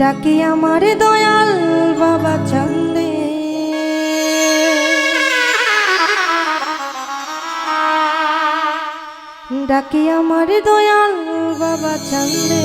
ডাকে আমার দয়াল বাবা চন্দে। ডাকে আমার দয়াল বাবা চন্দে।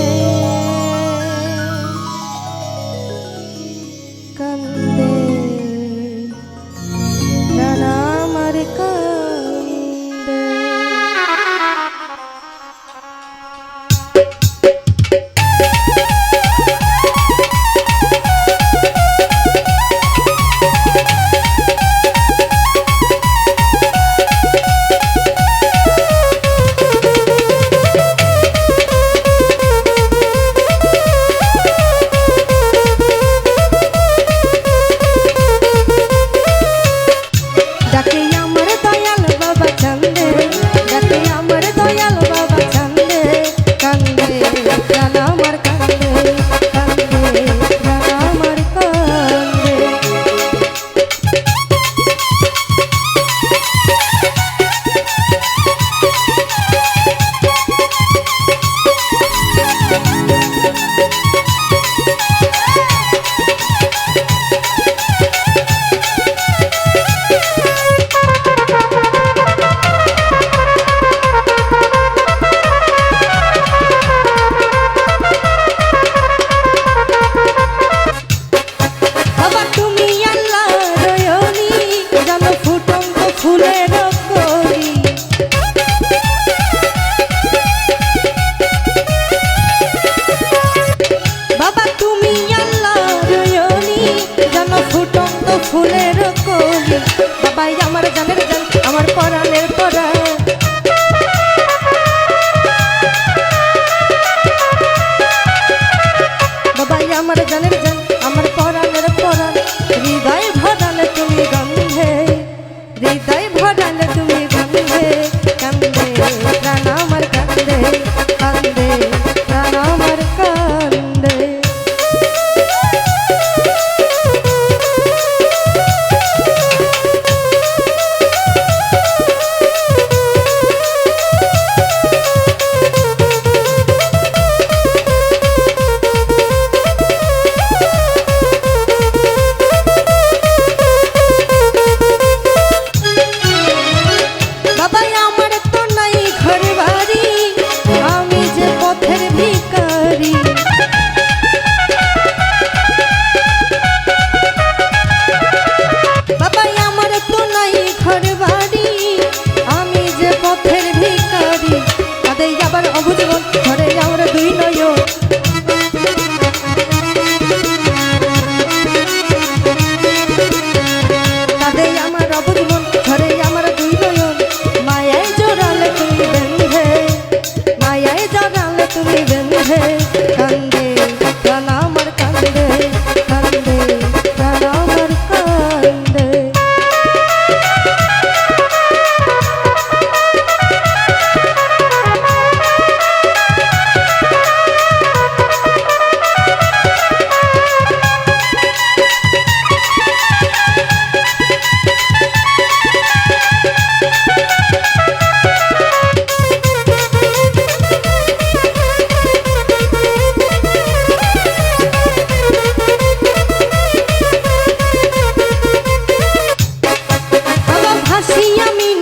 আমার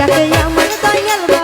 ডাকে আমার দয়াল